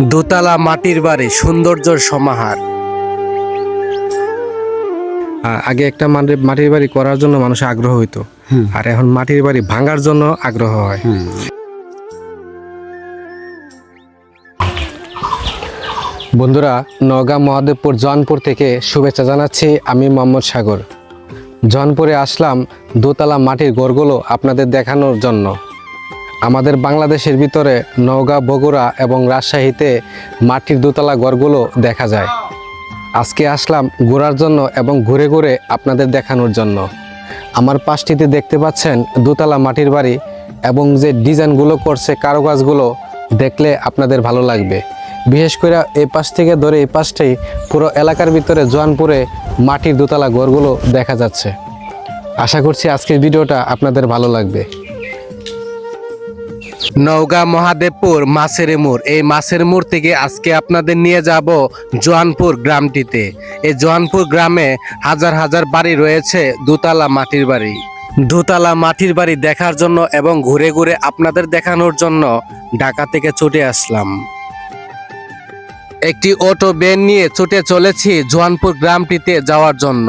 দোতলা মাটির বাড়ি সৌন্দর্যর সমাহার। আগে একটা মাটির বাড়ি করার জন্য মানুষের আগ্রহ হইতো। আর এখন মাটির বাড়ি ভাঙার জন্য আগ্রহ হয়। বন্ধুরা নওগাঁ মহাদেবপুর জনপুর থেকে শুভেচ্ছা জানাচ্ছি আমি মোহাম্মদ সাগর। জনপুরে আসলাম দোতলা মাটির গড়গুলো আপনাদের দেখানোর জন্য। আমাদের বাংলাদেশের ভিতরে নওগাঁ, বগুড়া এবং রাজশাহীতে মাটির দোতলা গড়গুলো দেখা যায়। আজকে আসলাম ঘোরার জন্য এবং ঘুরে ঘুরে আপনাদের দেখানোর জন্য। আমার পাশটিতে দেখতে পাচ্ছেন দোতলা মাটির বাড়ি এবং যে ডিজাইনগুলো করছে কারুকাজগুলো দেখলে আপনাদের ভালো লাগবে। বিশেষ করে এই পাশ থেকে ধরে এই পাশটাই পুরো এলাকার ভিতরে জোয়ানপুরে মাটির দোতলা ঘরগুলো দেখা যাচ্ছে। আশা করছি আজকের ভিডিওটা আপনাদের ভালো লাগবে। নওগাঁ মহাদেবপুর, মাছের মোড়। এই মাছের মোড় থেকে আজকে আপনাদের নিয়ে যাব জোয়ানপুর গ্রামটিতে। এই জোয়ানপুর গ্রামে হাজার হাজার বাড়ি রয়েছে, দুতলা মাটির বাড়ি। দোতলা মাটির বাড়ি দেখার জন্য এবং ঘুরে ঘুরে আপনাদের দেখানোর জন্য ঢাকা থেকে ছুটে আসলাম। একটি অটো বেন নিয়ে ছুটে চলেছি জোয়ানপুর গ্রামটিতে যাওয়ার জন্য।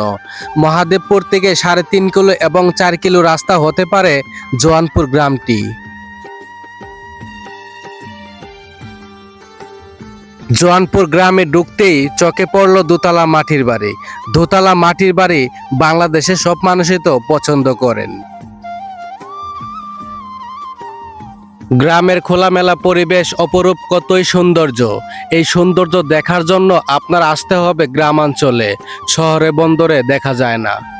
মহাদেবপুর থেকে সাড়ে তিন কিলো এবং চার কিলো রাস্তা হতে পারে জোয়ানপুর গ্রামটি। জোয়ানপুর গ্রামে ঢুকতেই চোখে পড়ল দোতলা মাটির বাড়ি। দোতলা মাটির বাড়ি বাংলাদেশের সব মানুষই তো পছন্দ করেন। গ্রামের খোলামেলা পরিবেশ অপরূপ, কতই সৌন্দর্য। এই সৌন্দর্য দেখার জন্য আপনার আসতে হবে গ্রামাঞ্চলে। শহরে, বন্দরে দেখা যায় না।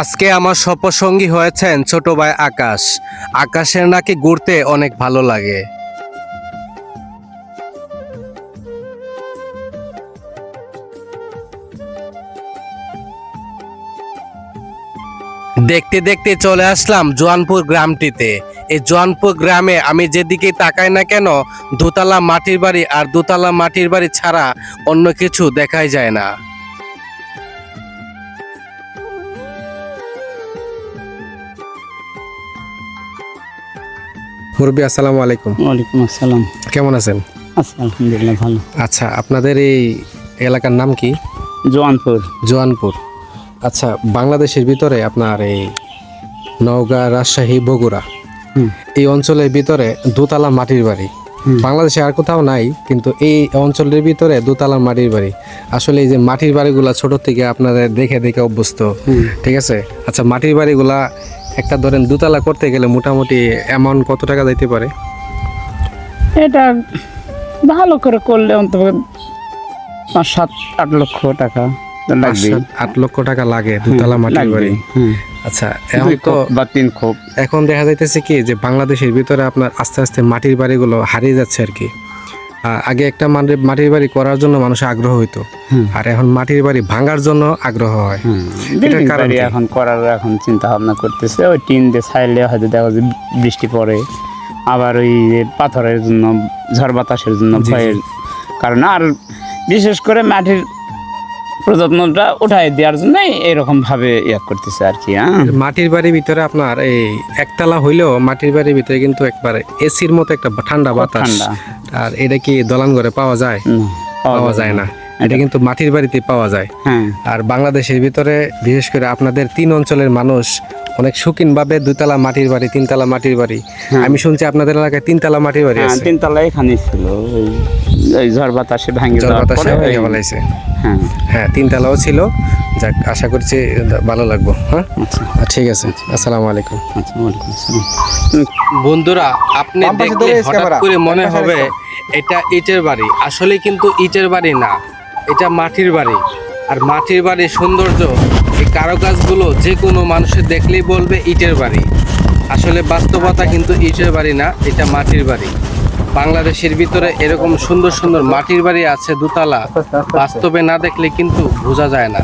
আজকে আমার সপসঙ্গী হয়েছেন ছোট ভাই আকাশ। আকাশের নাকি ঘুরতে অনেক ভালো লাগে। দেখতে দেখতে চলে আসলাম জোয়ানপুর গ্রামটিতে। এই জোয়ানপুর গ্রামে আমি যেদিকে তাকাই না কেন, দোতলা মাটির বাড়ি আর দোতলা মাটির বাড়ি ছাড়া অন্য কিছু দেখাই যায় না। মুরব্বী আসসালামু আলাইকুম। ওয়ালাইকুম আসসালাম। কেমন আছেন? আচ্ছা আলহামদুলিল্লাহ ভালো। আচ্ছা আপনাদের এই এলাকার নাম কি? জোয়ানপুর। জোয়ানপুর। আচ্ছা বাংলাদেশের ভিতরে আপনার এই নওগাঁ রাজশাহী বগুড়া এই অঞ্চলের ভিতরে দোতলা মাটির বাড়ি। বাংলাদেশে আর কোথাও নাই কিন্তু এই অঞ্চলের ভিতরে দোতলা মাটির বাড়ি। আসলে এই যে মাটির বাড়িগুলা ছোট থেকে আপনাদের দেখে দেখে অভ্যস্ত ঠিক আছে? আচ্ছা মাটির বাড়িগুলা একটা ধরেন দুতলা করতে গেলে মোটামুটি অ্যামাউন্ট কত টাকা যাইতে পারে? এটা ভালো করে করলে অন্তত পাঁচ সাত আট লক্ষ টাকা লাগবে আট লক্ষ টাকা লাগে দোতলা মাটির বাড়ি। আচ্ছা এখন তো বা তিন খোপ। এখন দেখা যাইতেছে কি যে বাংলাদেশের ভিতরে আপনার আস্তে আস্তে মাটির বাড়িগুলো হারিয়ে যাচ্ছে আর কি। আগে একটা মাটির বাড়ি করার জন্য মানুষ আগ্রহ হইতো। আর এখন মাটির বাড়ি ভাঙার জন্য আগ্রহ হয়। এটার কারণ? এখন করার এখন চিন্তা ভাবনা করতেছে ওই টিন দিয়ে ছাইলে হয়তো দেখা যায় বৃষ্টি পড়ে আবার ওই যে পাথরের জন্য ঝড় বাতাসের জন্য। ভয়ের কারণ। আর বিশেষ করে মাটির প্রযত্নটা উঠাই দেওয়ার জন্য এরকম ভাবে ইয়া করতেছে আর কি হ্যাঁ। মাটির বাড়ির ভিতরে আপনার এই একতলা হইলেও মাটির বাড়ির ভিতরে কিন্তু একবার এসির মতো একটা ঠান্ডা বাতাস। আর এটা কি দলান ঘরে পাওয়া যায়? পাওয়া যায় না। এটা কিন্তু মাটির বাড়িতে পাওয়া যায়। হ্যাঁ। আর বাংলাদেশের ভিতরে বিশেষ করে আপনাদের তিন অঞ্চলের মানুষ অনেক শৌখিনভাবে দুতলা মাটির বাড়ি তিনতলা মাটির বাড়ি। আমি শুনছি আপনাদের এলাকায় তিনতলা মাটির বাড়ি হ্যাঁ আছে। তিনতলা এখানে ছিল। ওই ঝড় বাতাসে ভাঙে যাওয়ার বাতাসে পরে ভেঙে ফেলাইছে। হ্যাঁ হ্যাঁ তিনতলাও ছিল। যাক আশা করছি ভালো লাগবো হ্যাঁ? আচ্ছা। ঠিক আছে। আসসালামু আলাইকুম। আচ্ছা বন্ধুরা আপনি দেখলে হঠাৎ করে মনে হবে এটা ইটের বাড়ি। আসলে কিন্তু ইটের বাড়ি না এটা মাটির বাড়ি। আর মাটির বাড়ির সৌন্দর্য এই কারুকাজগুলো যে কোনো মানুষের দেখলেই বলবে ইটের বাড়ি। আসলে বাস্তবতা কিন্তু ইটের বাড়ি না এটা মাটির বাড়ি। বাংলাদেশের ভিতরে এরকম সুন্দর সুন্দর মাটির বাড়ি আছে, দুতলা, বাস্তবে না দেখলে কিন্তু বোঝা যায় না।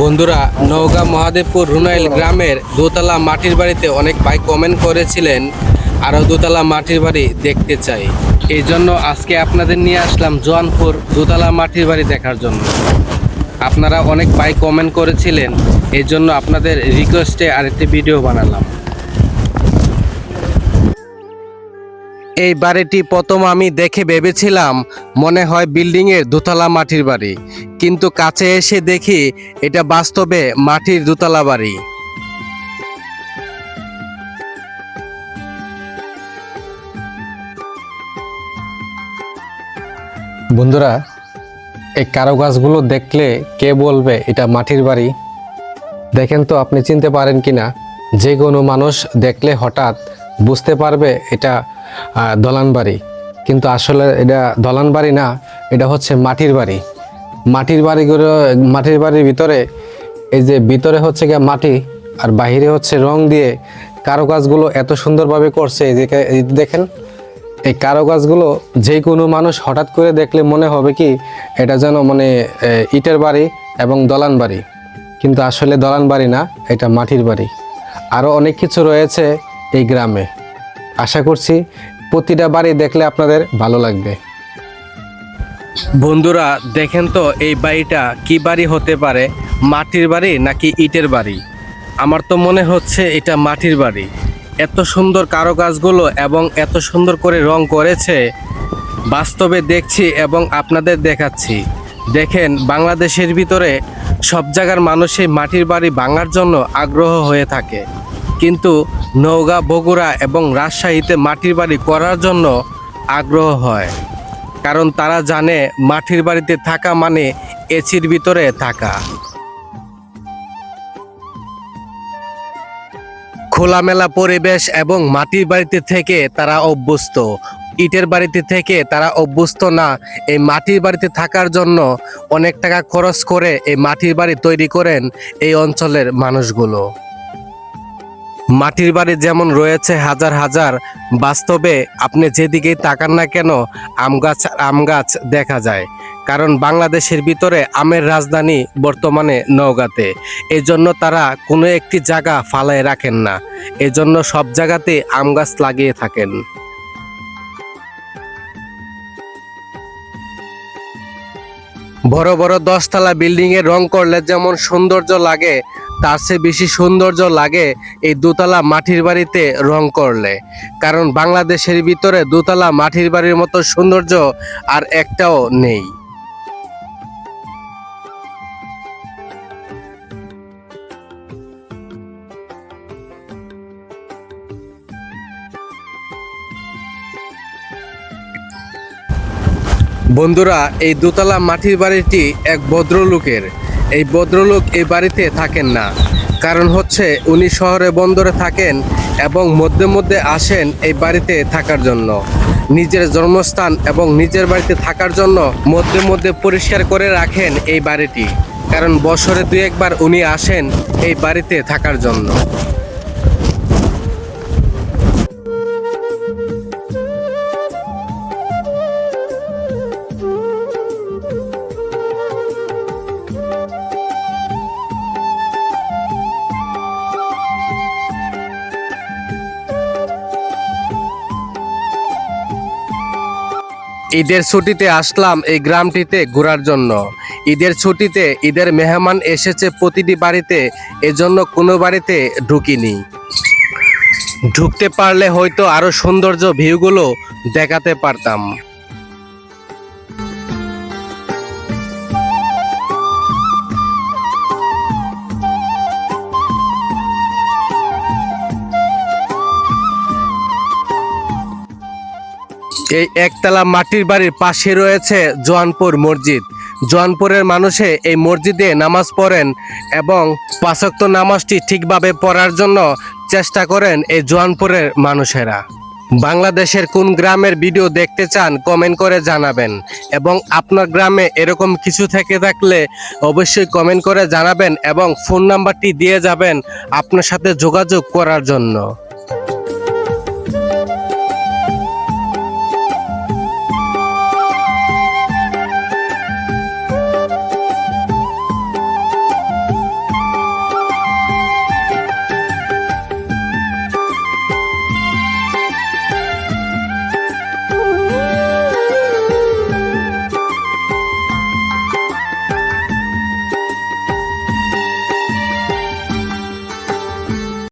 বন্ধুরা, নওগাঁ মহাদেবপুর রুনাইল গ্রামের দোতলা মাটির বাড়িতে অনেক ভাই কমেন্ট করেছিলেন আরও দোতলা মাটির বাড়ি দেখতে চাই। এই জন্য আজকে আপনাদের নিয়ে আসলাম জোয়ানপুর দোতলা মাটির বাড়ি দেখার জন্য। আপনারা অনেক ভাই কমেন্ট করেছিলেন, এই জন্য আপনাদের রিকোয়েস্টে আরেকটি ভিডিও বানালাম। এই বাড়িটি প্রথম আমি দেখে ভেবেছিলাম মনে হয় বিল্ডিংয়ের দোতলা মাটির বাড়ি। কিন্তু কাছে এসে দেখি এটা বাস্তবে মাটির দোতলা বাড়ি। বন্ধুরা, এই কারুকাজগুলো দেখলে কে বলবে এটা মাটির বাড়ি? দেখেন তো আপনি চিনতে পারেন কি না যে কোনো মানুষ দেখলে হঠাৎ বুঝতে পারবে এটা দলান বাড়ি কিন্তু আসলে এটা দলান বাড়ি না, এটা হচ্ছে মাটির বাড়ি। মাটির বাড়িগুলো মাটির বাড়ির ভিতরে এই যে ভিতরে হচ্ছে গিয়ে মাটি আর বাহিরে হচ্ছে রং দিয়ে কারুকাজগুলো এত সুন্দরভাবে করছে, এই দেখেন, এই কারুকাজগুলো যে কোনো মানুষ হঠাৎ করে দেখলে মনে হবে কি, এটা যেন মানে ইটের বাড়ি এবং দলান বাড়ি কিন্তু আসলে দলান বাড়ি না, এটা মাটির বাড়ি। আরও অনেক কিছু রয়েছে এই গ্রামে। আশা করছি প্রতিটা বাড়ি দেখলে আপনাদের ভালো লাগবে। বন্ধুরা, দেখেন তো এই বাড়িটা কি বাড়ি হতে পারে? মাটির বাড়ি নাকি ইটের বাড়ি? আমার তো মনে হচ্ছে এটা মাটির বাড়ি। এত সুন্দর কারুকাজগুলো এবং এত সুন্দর করে রং করেছে, বাস্তবে দেখছি এবং আপনাদের দেখাচ্ছি। দেখেন, বাংলাদেশের ভিতরে সব জায়গার মানুষই মাটির বাড়ি ভাঙার জন্য আগ্রহ হয়ে থাকে। কিন্তু নওগাঁ, বগুড়া এবং রাজশাহীতে মাটির বাড়ি করার জন্য আগ্রহ হয়। কারণ তারা জানে মাটির বাড়িতে থাকা মানে এসির ভিতরে থাকা। খোলামেলা পরিবেশ এবং মাটির বাড়িতে থেকে তারা অভ্যস্ত। ইটের বাড়িতে থেকে তারা অভ্যস্ত না। এই মাটির বাড়িতে থাকার জন্য অনেক টাকা খরচ করে এই মাটির বাড়ি তৈরি করেন এই অঞ্চলের মানুষগুলো। মাটির বাড়ি যেমন রয়েছে হাজার হাজার, বাস্তবে আপনি যেদিকেই তাকান না কেন, আম গাছ আম গাছ দেখা যায়। কারণ বাংলাদেশের ভিতরে আমের রাজধানী বর্তমানে নওগাঁতে। এজন্য তারা কোনো একটি জায়গা ফালায় রাখেন না। এজন্য সব জায়গাতে আম গাছ লাগিয়ে থাকেন। বড় বড় দশতলা বিল্ডিংয়ে রং করলে যেমন সৌন্দর্য লাগে তার চেয়ে বেশি সৌন্দর্য লাগে এই দোতলা মাটির বাড়িতে রং করলে। কারণ বাংলাদেশের ভিতরে দোতলা মাটির বাড়ির মতো সৌন্দর্য আর একটাও নেই। বন্ধুরা, এই দোতলা মাটির বাড়িটি এক ভদ্রলোকের। এই ভদ্রলোক এই বাড়িতে থাকেন না। কারণ হচ্ছে উনি শহরে বন্দরে থাকেন এবং মধ্যে মধ্যে আসেন এই বাড়িতে থাকার জন্য। নিজের জন্মস্থান এবং নিজের বাড়িতে থাকার জন্য মধ্যে মধ্যে পরিষ্কার করে রাখেন এই বাড়িটি। কারণ বছরে দু একবার উনি আসেন এই বাড়িতে থাকার জন্য। ঈদের ছুটিতে আসলাম এই গ্রামটিতে ঘোরার জন্য। ঈদের ছুটিতে ঈদের মেহমান এসেছে প্রতিটি বাড়িতে, এজন্য কোনো বাড়িতে ঢুকিনি। ঢুকতে পারলে হয়তো আরও সৌন্দর্য ভিউগুলো দেখাতে পারতাম। এই একতলা মাটির বাড়ির পাশে রয়েছে জোয়ানপুর মসজিদ। জোয়ানপুরের মানুষে এই মসজিদে নামাজ পড়েন এবং পাঁচক্ত নামাজটি ঠিকভাবে পড়ার জন্য চেষ্টা করেন এই জোয়ানপুরের মানুষেরা। বাংলাদেশের কোন গ্রামের ভিডিও দেখতে চান কমেন্ট করে জানাবেন এবং আপনার গ্রামে এরকম কিছু থেকে থাকলে অবশ্যই কমেন্ট করে জানাবেন এবং ফোন নাম্বারটি দিয়ে যাবেন আপনার সাথে যোগাযোগ করার জন্য।